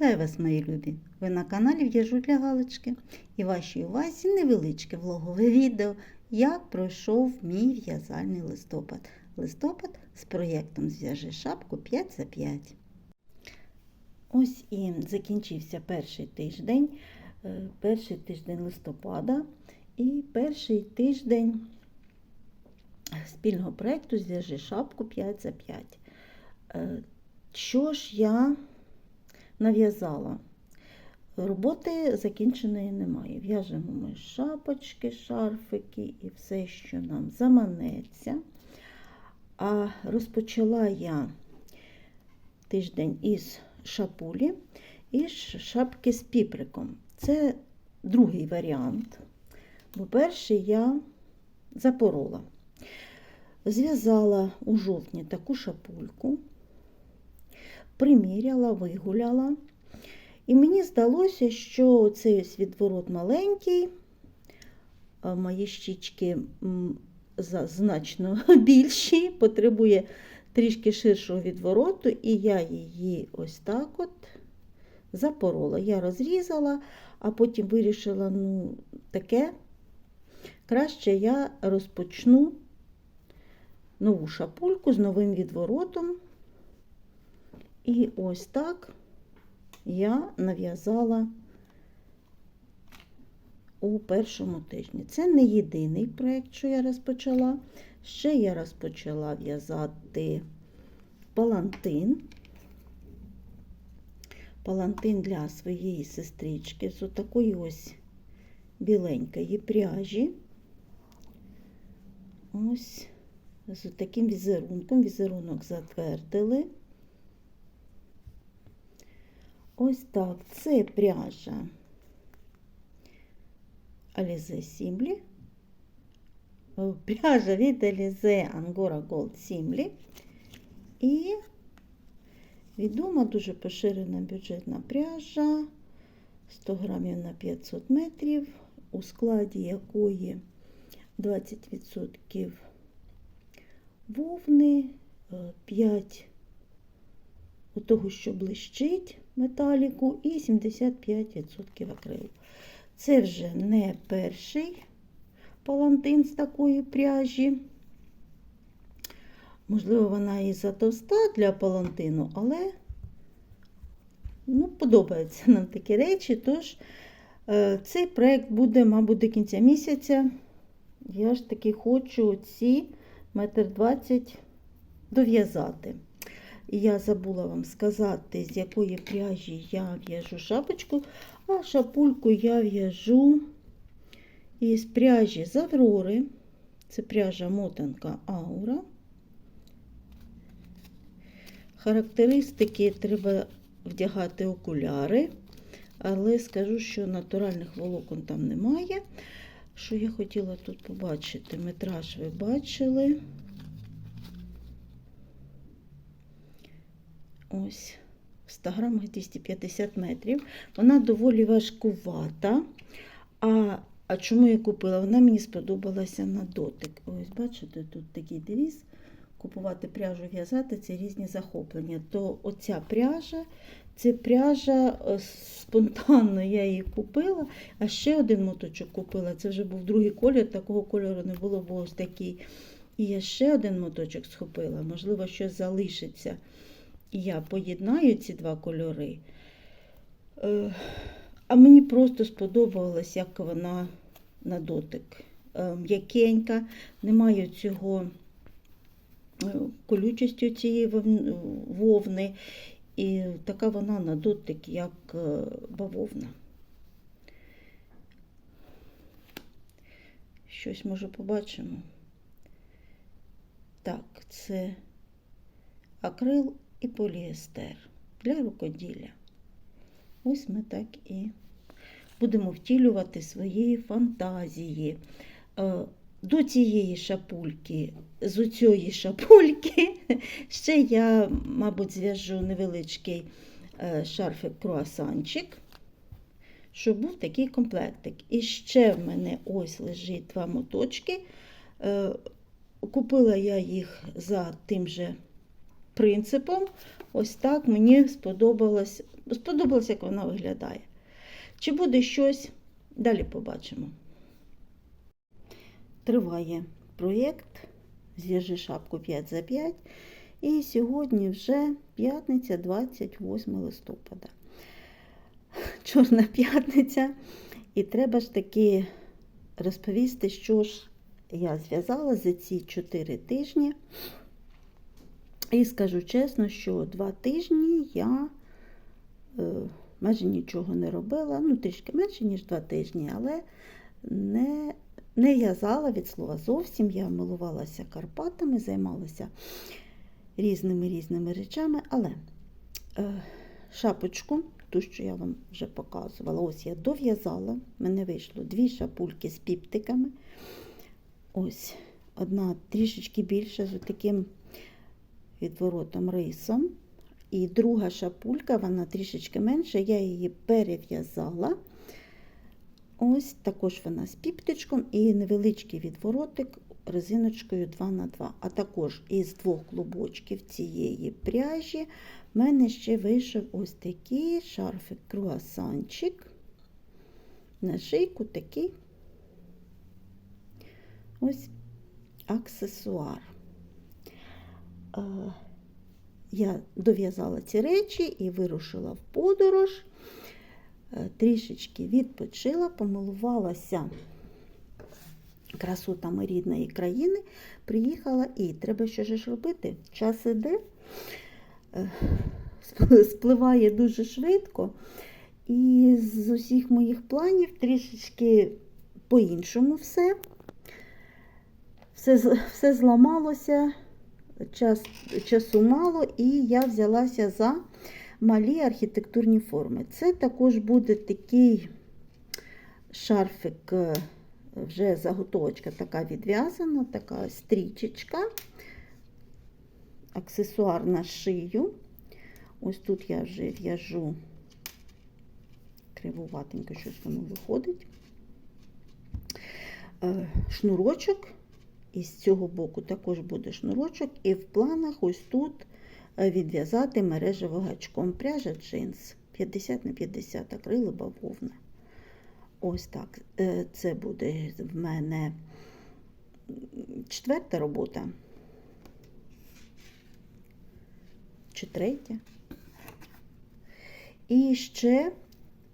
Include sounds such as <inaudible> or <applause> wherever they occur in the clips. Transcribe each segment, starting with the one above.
Вітаю вас, мої любі! Ви на каналі В'яжу для Галочки і вашій увазі невеличке влогове відео, як пройшов мій в'язальний листопад. Листопад з проєктом Зв'яжи шапку 5 за 5. Ось і закінчився перший тиждень, е, перший тиждень листопада і перший тиждень спільного проєкту Зв'яжи шапку 5 за 5. Е, Що ж я нав'язала? Роботи закінченої немає. В'яжемо ми шапочки, шарфики і все, що нам заманеться. А розпочала я тиждень із шапулі і шапки з піприком. Це другий варіант. Бо перший я запорола. Зв'язала у жовтні таку шапульку, приміряла, вигуляла. І мені здалося, що цей ось відворот маленький, мої щічки значно <laughs> більші, потребує трішки ширшого відвороту, і я її ось так от запорола. Я розрізала, а потім вирішила, ну, таке, краще я розпочну нову шапульку з новим відворотом. І ось так я нав'язала у першому тижні. Це не єдиний проєкт, що я розпочала. Ще я розпочала в'язати палантин. Палантин для своєї сестрички з отакої ось біленької пряжі. Ось з таким візерунком. Візерунок затвердили. Ось так, це пряжа Alize Simli. Пряжа від Alize Angora Gold Simli. І відома дуже поширена бюджетна пряжа 100 грамів на 500 метрів, у складі якої 20% вовни, 5 у того, що блищить металіку, і 75% акрилу. Це вже не перший палантин з такої пряжі. Можливо, вона і затовста для палантину, але ну, подобаються нам такі речі. Тож е, цей проєкт буде, мабуть, до кінця місяця. Я ж таки хочу ці метр двадцять дов'язати. І я забула вам сказати, з якої пряжі я в'яжу шапочку, а шапульку я в'яжу із пряжі з Аврори. Це пряжа мотанка Аура. Характеристики треба вдягати окуляри, але скажу, що натуральних волокон там немає. Що я хотіла тут побачити? Метраж ви бачили. Ось, в 100 грамах 250 метрів. Вона доволі важкувата. А а чому я купила? Вона мені сподобалася на дотик. Ось, бачите, тут такий девіз. Купувати пряжу, в'язати це різні захоплення. То оця пряжа, це пряжа спонтанно я її купила, а ще один моточок купила. Це вже був другий колір, такого кольору не було, бо ось такий. І я ще один моточок схопила, можливо, щось залишиться. І я поєднаю ці два кольори. А мені просто сподобалось, як вона на дотик. М'якенька, немає цього колючості цієї вовни. І така вона на дотик, як бавовна. Щось може побачимо. Так, це акрил і поліестер для рукоділля. Ось ми так і будемо втілювати свої фантазії. До цієї шапульки, з цієї шапульки, <laughs> ще я, мабуть, зв'яжу невеличкий шарфик круасанчик, щоб був такий комплектик. І ще в мене ось лежить два моточки. Купила я їх за тим же принципом. Ось так мені сподобалось сподобалося, як вона виглядає. Чи буде щось, далі побачимо. Триває проєкт Зв'яжи шапку 5 за 5. І сьогодні вже п'ятниця, 28 листопада. Чорна п'ятниця. І треба ж таки розповісти, що ж я зв'язала за ці 4 тижні. І скажу чесно, що два тижні я е, майже нічого не робила, ну трішки менше, ніж два тижні, але не, не в'язала від слова зовсім. Я милувалася Карпатами, займалася різними різними речами, але е, шапочку, ту, що я вам вже показувала, ось я дов'язала. Мене вийшло дві шапульки з піптиками. Ось одна трішечки більша з таким відворотом рисом. І друга шапулька, вона трішечки менша, я її перев'язала. Ось також вона з піптичком і невеличкий відворотик резиночкою 2х2. А також із двох клубочків цієї пряжі в мене ще вийшов ось такий шарфик круасанчик. На шийку такий ось аксесуар. Я дов'язала ці речі і вирушила в подорож. Е, Трішечки відпочила, помилувалася красотами рідної країни, приїхала і треба що ж робити? Час іде, е, спливає дуже швидко. І з усіх моїх планів трішечки по-іншому все. Все, все зламалося, час, часу мало, і я взялася за малі архітектурні форми. Це також буде такий шарфик, е, вже заготовочка така відв'язана, така стрічечка, аксесуар на шию. Ось тут я вже в'яжу кривуватенько, щось воно виходить. Е, Шнурочок. І з цього боку також буде шнурочок, і в планах ось тут е, відв'язати мережево гачком пряжа джинс 50 на 50 акрили бавовна. Ось так. Е, Це буде в мене четверта робота. Чи третя. І ще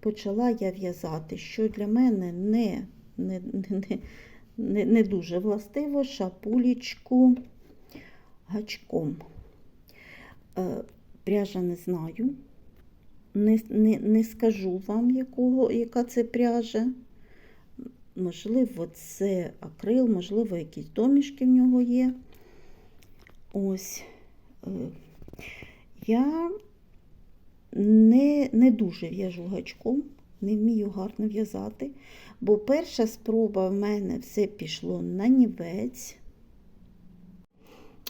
почала я в'язати, що для мене не, не, не, не, не дуже властиво шапулечку гачком. Е, Пряжа не знаю. Не, не, не скажу вам, якого, яка це пряжа. Можливо, це акрил, можливо, якісь домішки в нього є. Ось. Е, Я не, не дуже в'яжу гачком, не вмію гарно в'язати, бо перша спроба в мене все пішло на нівець.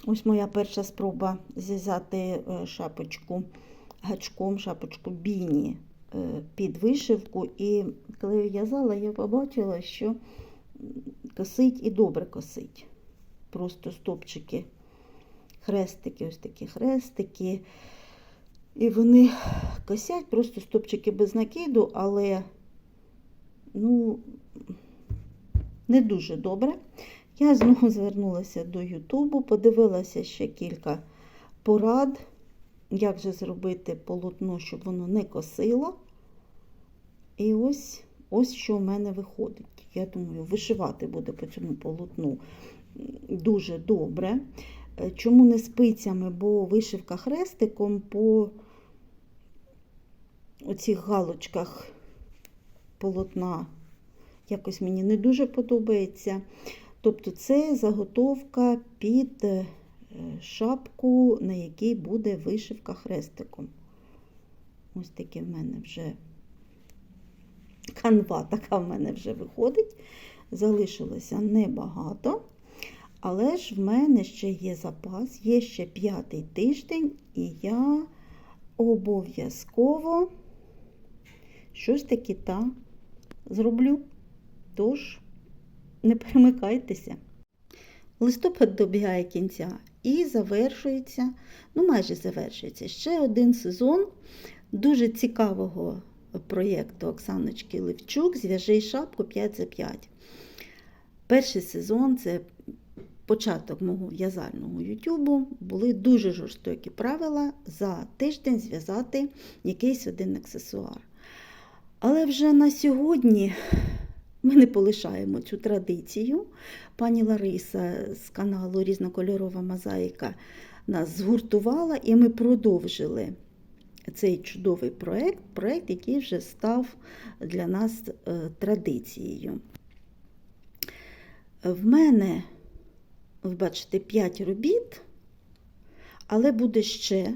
Ось моя перша спроба зв'язати е, шапочку гачком, шапочку біні е, під вишивку. І коли я в'язала, я побачила, що косить і добре косить. Просто стопчики, хрестики, ось такі хрестики. І вони косять, просто стопчики без накиду, але ну, не дуже добре. Я знову звернулася до Ютубу, подивилася ще кілька порад, як же зробити полотно, щоб воно не косило. І ось, ось що в мене виходить. Я думаю, вишивати буде по цьому полотну дуже добре. Е, Чому не спицями, бо вишивка хрестиком по оцих галочках полотна якось мені не дуже подобається. Тобто це заготовка під е, шапку, на якій буде вишивка хрестиком. Ось таке в мене вже канва така в мене вже виходить. Залишилося небагато. Але ж в мене ще є запас, є ще п'ятий тиждень, і я обов'язково щось таки та зроблю. Тож, не перемикайтеся. Листопад добігає кінця і завершується, ну майже завершується ще один сезон дуже цікавого проєкту Оксаночки Левчук Зв'яжи шапку 5 за 5. Перший сезон це початок мого в'язального Ютубу. Були дуже жорстокі правила за тиждень зв'язати якийсь один аксесуар. Але вже на сьогодні ми не полишаємо цю традицію. Пані Лариса з каналу Різнокольорова мозаїка нас згуртувала, і ми продовжили цей чудовий проєкт, проєкт, який вже став для нас е, традицією. В мене, ви бачите, 5 робіт, але буде ще,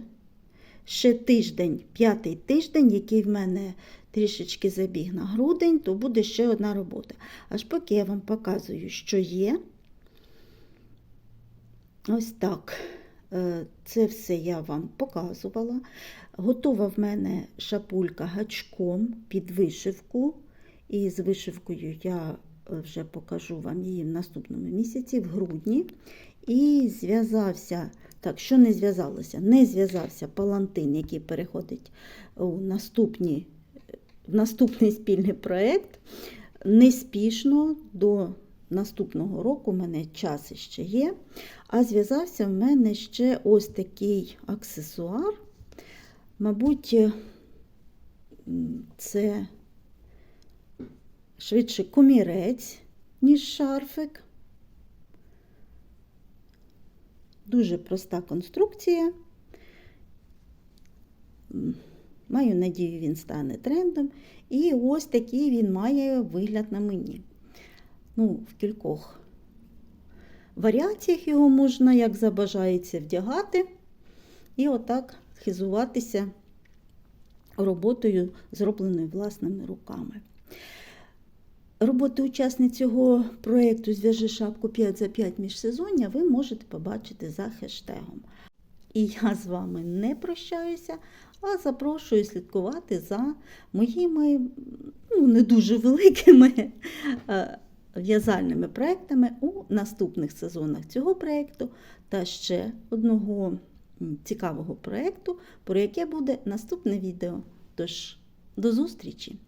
ще тиждень, п'ятий тиждень, який в мене трішечки забіг на грудень, то буде ще одна робота. Аж поки я вам показую, що є. Ось так. Е, Це все я вам показувала. Готова в мене шапулька гачком під вишивку. І з вишивкою я е, вже покажу вам її в наступному місяці, в грудні. І зв'язався, так, що не зв'язалося? Не зв'язався палантин, який переходить у наступні, наступний спільний проєкт. Неспішно до наступного року, у мене час ще є. А зв'язався в мене ще ось такий аксесуар. Мабуть, це швидше комірець, ніж шарфик. Дуже проста конструкція. Маю надію, він стане трендом. І ось такий він має вигляд на мені. Ну, в кількох варіаціях його можна, як забажається, вдягати. І отак хизуватися роботою, зробленою власними руками. Роботи учасниць цього проєкту Зв'яжи шапку 5 за 5 міжсезоння ви можете побачити за хештегом. І я з вами не прощаюся, а запрошую слідкувати за моїми ну, не дуже великими е, в'язальними проєктами у наступних сезонах цього проєкту та ще одного цікавого проєкту, про яке буде наступне відео. Тож, до зустрічі!